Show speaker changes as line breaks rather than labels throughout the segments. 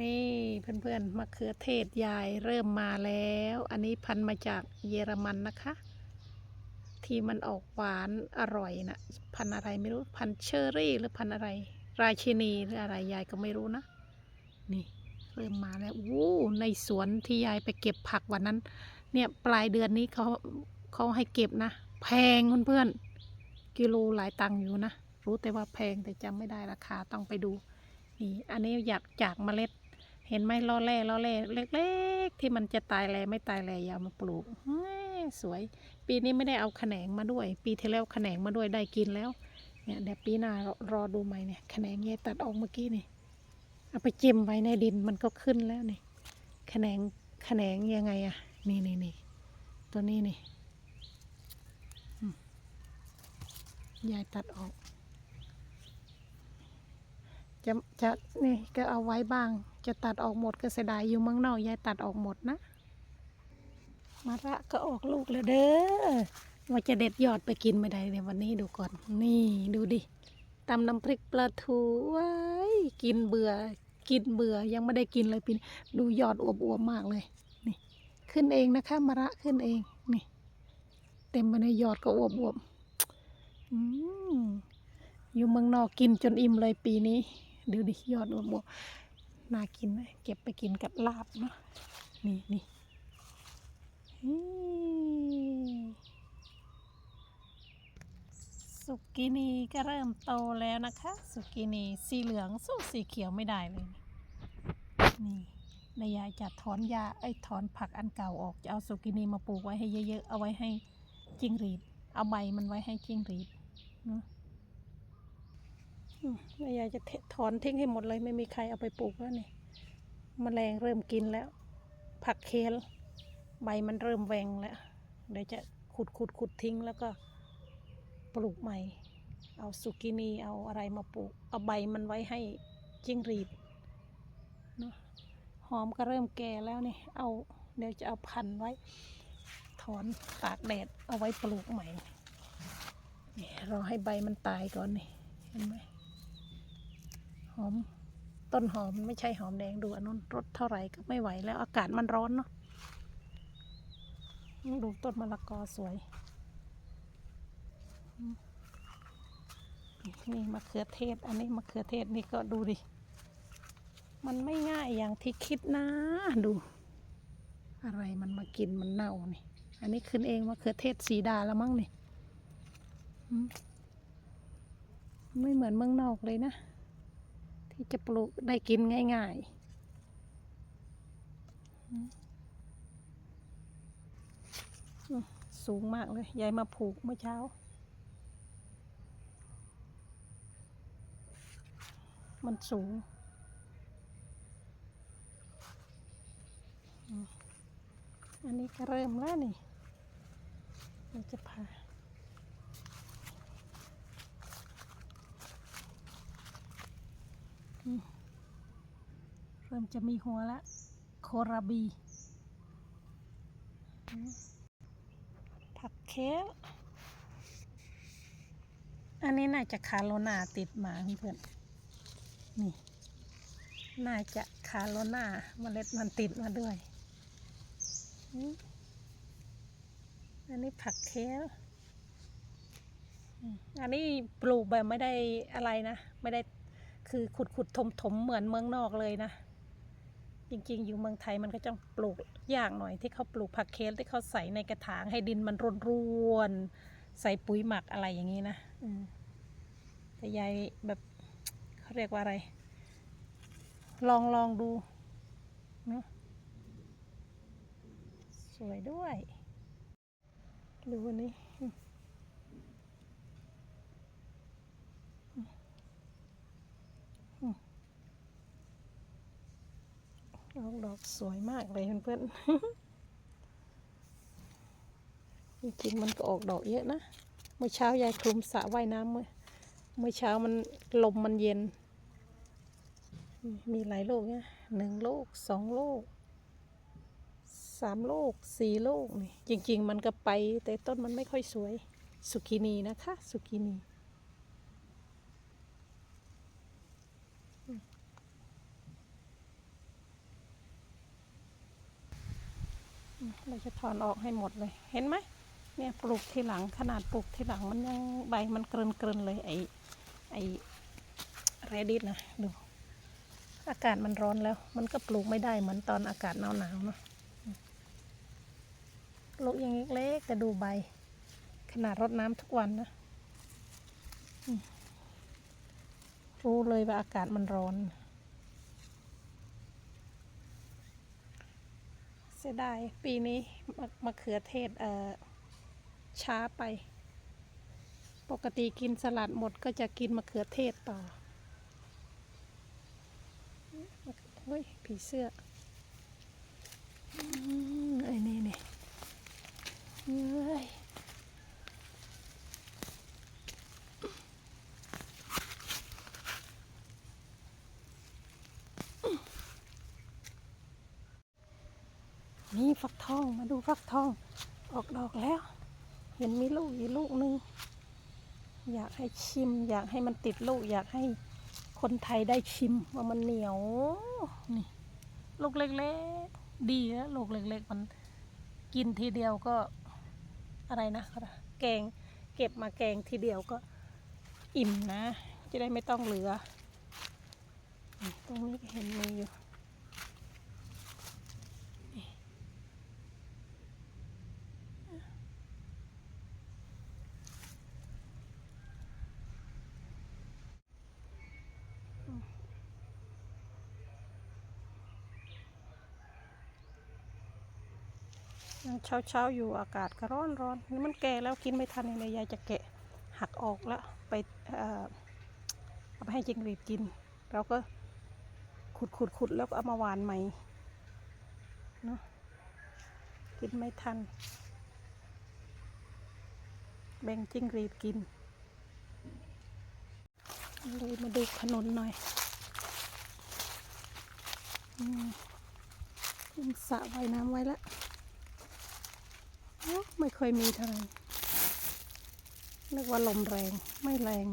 นี่เพื่อนๆมะเขือเทศยายเริ่มมาแล้ว อันนี้พันมาจากเยอรมันนะคะ ที่มันออกหวานอร่อยนะพันอะไรไม่รู้พันเชอรี่หรือพันอะไร ราชินีหรืออะไรยายก็ไม่รู้นะ นี่เริ่มมาแล้ววู้ในสวนที่ยายไปเก็บผักวันนั้น เนี่ยปลายเดือนนี้เขาเขาให้เก็บนะ แพงเพื่อนๆกิโลหลายตังค์อยู่นะ รู้แต่ว่าแพงแต่จำไม่ได้ราคาต้องไปดู นี่อันนี้อยากจากเมล็ด เห็นไหมล่อแร่ล่อแร่เล็ก ๆ ที่มันจะตายแลไม่ตายแลอยาวมาปลูกสวย ปีนี้ไม่ได้เอาแขนงมาด้วย ปีที่แล้วแขนงมาด้วยได้กินแล้วเนี่ยเดี๋ยวปีหน้ารอรอดูใหม่เนี่ยแขนงยายตัดออกเมื่อกี้นี่เอาไปจิ้มไว้ในดินมันก็ขึ้นแล้วนี่แขนงแขนงยังไงอะนี่นี่นี่ตัวนี้นี่ยายตัดออก จะจะนี่ก็เอาไว้บ้าง จะตัดออกหมดก็เสียดายอยู่เมืองนอกยายตัดออกหมดนะมะระก็ออกลูกแล้วเด้อว่าจะเด็ดยอดไปกินไม่ได้ในวันนี้ดูก่อน นี่ดูดิตำน้ำพริกปลาทูไว้ายกินเบื่อ กินเบื่อยังไม่ได้กินเลยปีนี้ดูยอดอวบๆมากเลย นี่ ขึ้นเองนะคะมะระขึ้นเองนี่ เต็มไปในยอดก็อวบๆอืมอยู่เมืองนอกกินจนอิ่มเลยปีนี้ ดูดิยอดอวบน่ากินนะเก็บไปกินกับลาบเนาะนี่นี่สุกินีก็เริ่มโตแล้วนะคะ สุกินีสีเหลืองสู้สีเขียวไม่ได้เลยนี่นายยายจะถอนยาไอ้ถอนผักอันเก่าออกจะเอาสุกินีมาปลูกไว้ให้เยอะๆเอาไว้ให้จิ้งหรีด เอาใบมันไว้ให้จิ้งหรีดเนาะ แม่ยายจะถอนทิ้งให้หมดเลย ไม่มีใครเอาไปปลูกแล้วนี่มแมลงเริ่มกินแล้ว ผักเคลใบมันเริ่มแหวงแล้ว เดี๋ยวจะขุดขุดขุดทิ้งแล้วก็ปลูกใหม่ เอาสุกินีเอาอะไรมาปลูก เอาใบมันไว้ให้จิ้งรีดเนาะหอมก็เริ่มแก่แล้วนี่ เอาเดี๋ยวจะเอาพันไว้ ถอนตากแดดเอาไว้ปลูกใหม่นี่รอให้ใบมันตายก่อนนี่ เห็นไหม หอม ต้นหอมไม่ใช่หอมแดงดูอันนู้นรสเท่าไหร่ก็ไม่ไหวแล้วอากาศมันร้อนเนาะดูต้นมะละกอสวย นี่มะเขือเทศ อันนี้มะเขือเทศนี่ก็ดูดิ มันไม่ง่ายอย่างที่คิดนะดู อะไรมันมากินมันเน่านี่ อันนี้ขึ้นเองมะเขือเทศสีดาแล้วมั้งนี่ไม่เหมือนเมืองนอกเลยนะ ที่จะปลูกได้กินง่าย ๆ สูงมากเลยยายมาผูกเมื่อเช้า มันสูงอันนี้ก็เริ่มแล้วนี่ เราจะพา เริ่มจะมีหัวละ โคราบี ผักเคลอันนี้น่าจะคาโลนาติดมาเพื่อนๆนี่ น่าจะคาโลนาเมล็ดมันติดมาด้วย อันนี้ผักเคลอันนี้ปลูกแบบไม่ได้อะไรนะ ไม่ได้ คือขุดขุดถมถมเหมือนเมืองนอกเลยนะ จริงๆ อยู่เมืองไทยมันก็จะปลูกยากหน่อยที่เขาปลูกผักเคลที่เขาใส่ในกระถางให้ดินมันร่วนๆใส่ปุ๋ยหมักอะไรอย่างนี้นะแต่ยายแบบเขาเรียกว่าอะไร ลองลองดูนะสวยด้วย ดูอันนี้อืม ดอกดอกสวยมากเลยเพื่อนๆจริงๆมันก็ออกดอกเยอะนะ เมื่อเช้ายายคลุมสระว่ายน้ำเมื่อเมื่อเช้ามันลมมันเย็น มีหลายโลูกนะหนึ่งโลกสองโลกสามโลกสี่โลกนี่จริง ๆ มันก็ไป แต่ต้นมันไม่ค่อยสวยสุกินีนะคะ สุกินี อืม เราจะถอนออกให้หมดเลย เห็นไหมเนี่ยปลูกทีหลังขนาดปลูกทีหลังมันยังใบมันเกรินเกรินเลยไอไอเรดิสนะดู อากาศมันร้อนแล้ว มันก็ปลูกไม่ได้เหมือนตอนอากาศหนาวหนาวๆเนาะปลูกอย่างเล็กๆแต่ดูใบ ขนาดรดน้ำทุกวันนะรู้เลยว่าอากาศมันร้อน สียดายปีนี้มะมะเขือเทศเอ่อช้าไป ปกติกินสลัดหมดก็จะกินมะเขือเทศต่อเฮ้ยผีเสื้อไอ้นี่นี่เฮ้ยนี่ ฟักทอง มาดูฟักทอง ออกดอกแล้ว เห็นมีลูกอีกลูกหนึ่งอยากให้ชิม อยากให้มันติดลูก อยากให้คนไทยได้ชิมว่ามันเหนียว นี่ลูกเล็กๆ ดีแล้วลูกเล็กๆ มันกินทีเดียวก็อะไรนะแกงเก็บมาแกงทีเดียวก็อิ่มนะ จะได้ไม่ต้องเหลือ ตรงนี้ก็เห็นมีอยู่ ยังเช้าเช้าๆอยู่อากาศก็ร้อนร้อนนี่มันแก่แล้วกินไม่ทันเลยยายจะแกะหักออกแล้วไปเอ่อเอาไปให้จิงหรีดกิน เราก็ขุดขุดขุดแล้วก็เอามาหวานใหม่เนาะกินไม่ทัน แบ่งจิงหรีดกินเลยมาดูขนุนหน่อยอืมคุมสระว่ายน้ำไว้แล้ว ไม่เคยมีเท่าไหร่นึกว่าลมแรงไม่แรง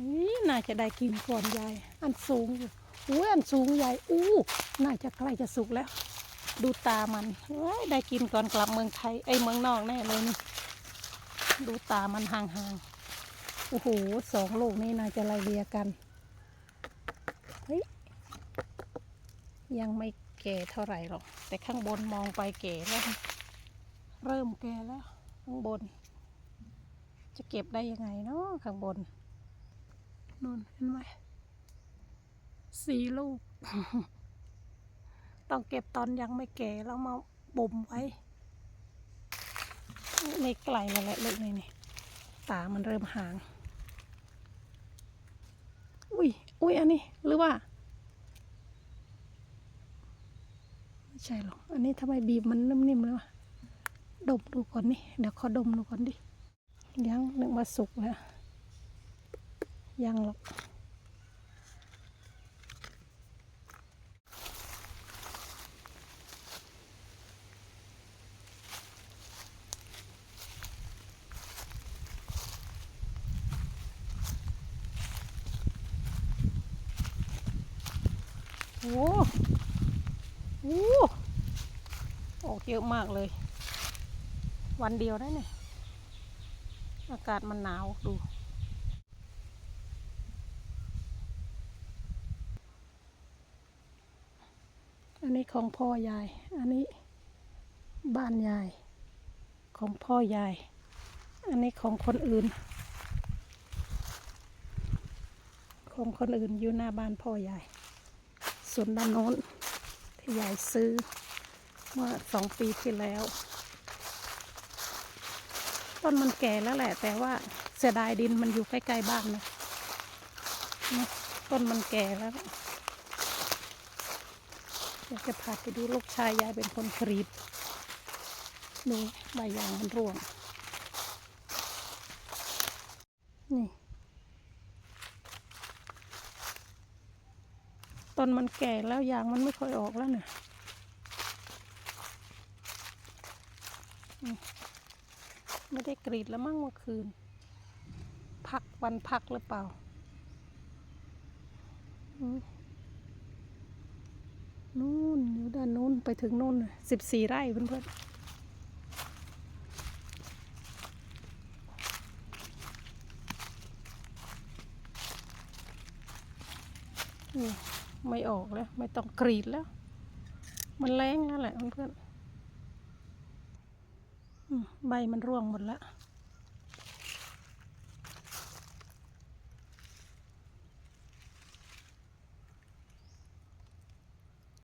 นี่น่าจะได้กินก่อนยาย อันสูงอยู่อุ้ยอันสูงใหญ่อู้ น่าจะใกล้จะสุกแล้ว ดูตามันเฮ้ยได้กินก่อนกลับเมืองไทยไอ้เมืองนอกแน่เลยนี่ดูตามันห่างๆโอ้โหสองลูกนี่น่าจะไล่เลียกันเฮ้ย ยังไม่แก่เท่าไหร่หรอก แต่ข้างบนมองไปแก่แล้ว เริ่มแก่แล้ว ข้างบน จะเก็บได้ยังไงเนาะข้างบนนู่นเห็นไหมสี่ลูก ต้องเก็บตอนยังไม่แก่แล้วมาบ่มไว้ในไกลแล้วแหละลูกนี่นี่ตามันเริ่มห่าง อุ้ยอุ้ยอันนี้หรือว่า ไม่ ใช่หรอก อันนี้ทำไมบีบมันนิ่มๆเลยวะดมดูก่อนนี่ เดี๋ยวขอดมดูก่อนดิ ยังนึกว่าสุกแล้วยังหรอก โอ้โออก เยอะมากเลย วันเดียวได้เนี่ย อากาศมันหนาวดู อันนี้ของพ่อยาย อันนี้บ้านยาย ของพ่อยาย อันนี้ของคนอื่น ของคนอื่นอยู่หน้าบ้านพ่อยายส่วนด้านโน้นที่ยายซื้อ เมื่อสองปีที่แล้ว ต้นมันแก่แล้วแหละ แต่ว่าเสียดายดินมันอยู่ใกล้ๆบ้านนะนะต้นมันแก่แล้วอยากจะพาไปดูลูกชายยายเป็นคนกรีดดูใบยางมันร่วง นี่ ต้นมันแก่แล้วยางมันไม่ค่อยออกแล้วเนี่ย ไม่ได้กรีดแล้วมั้งเมื่อคืน พักวันพักหรือเปล่า นู่นอยู่ด้านนู้นไปถึงนู่นสิบสี่ไร่เพื่อนๆไม่ออกแล้ว ไม่ต้องกรีดแล้ว มันแรงแล้วแหละเพื่อนๆ ใบมันร่วงหมดแล้ว